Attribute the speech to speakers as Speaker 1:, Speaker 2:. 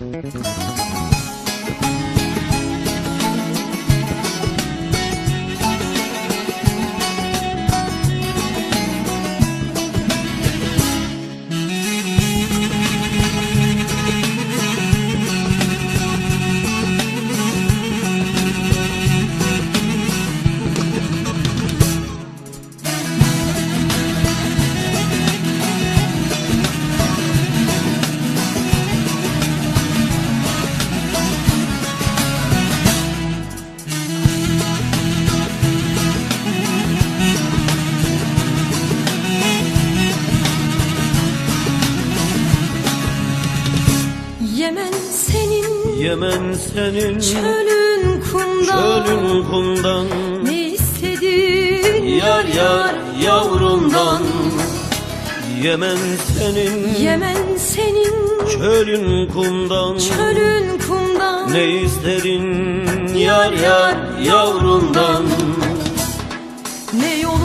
Speaker 1: Música Yemen senin
Speaker 2: Yemen senin
Speaker 1: çölün kumdan.
Speaker 2: Çölün kumdan.
Speaker 1: Ne istedin
Speaker 2: Yar yar yavrumdan. Yemen senin
Speaker 1: Yemen senin
Speaker 2: Çölün kumdan.
Speaker 1: çölün kumdan.
Speaker 2: Ne isterin yar yar yavrumdan?
Speaker 1: Ne yolu